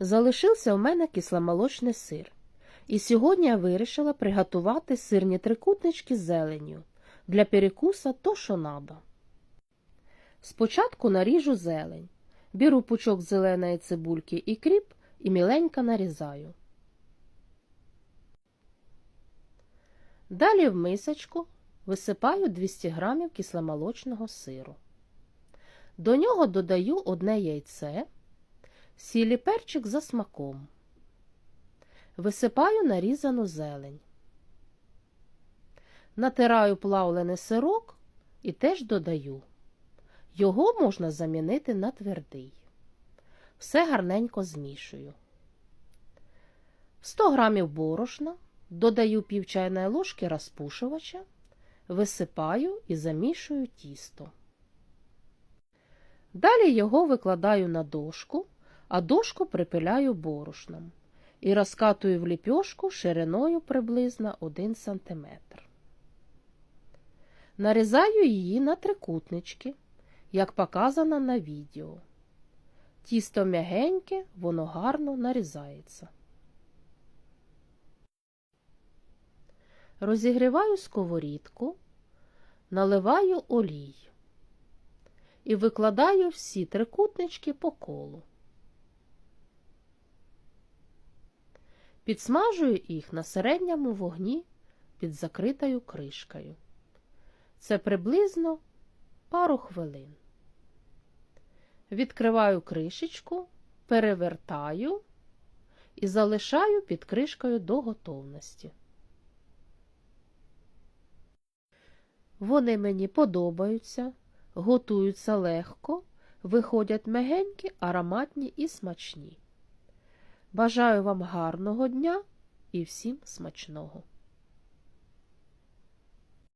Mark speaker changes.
Speaker 1: Залишився у мене кисломолочний сир. І сьогодні я вирішила приготувати сирні трикутнички з зеленню. Для перекуса то, що надо. Спочатку наріжу зелень. Беру пучок зеленої цибульки і кріп і міленько нарізаю. Далі в мисочку висипаю 200 г кисломолочного сиру. До нього додаю одне яйце, сіль і перчик за смаком. Висипаю нарізану зелень. Натираю плавлений сирок і теж додаю. Його можна замінити на твердий. Все гарненько змішую. В 100 г борошна додаю пів чайної ложки розпушувача, висипаю і замішую тісто. Далі його викладаю на дошку, а дошку припиляю борошном і розкатую в ліпьошку шириною приблизно 1 см. Нарізаю її на трикутнички, як показано на відео. Тісто м'ягеньке, воно гарно нарізається. Розігріваю сковорідку, наливаю олій і викладаю всі трикутнички по колу. Підсмажую їх на середньому вогні під закритою кришкою. Це приблизно пару хвилин. Відкриваю кришечку, перевертаю і залишаю під кришкою до готовності. Вони мені подобаються, готуються легко, виходять мегенькі, ароматні і смачні. Бажаю вам гарного дня і всім смачного!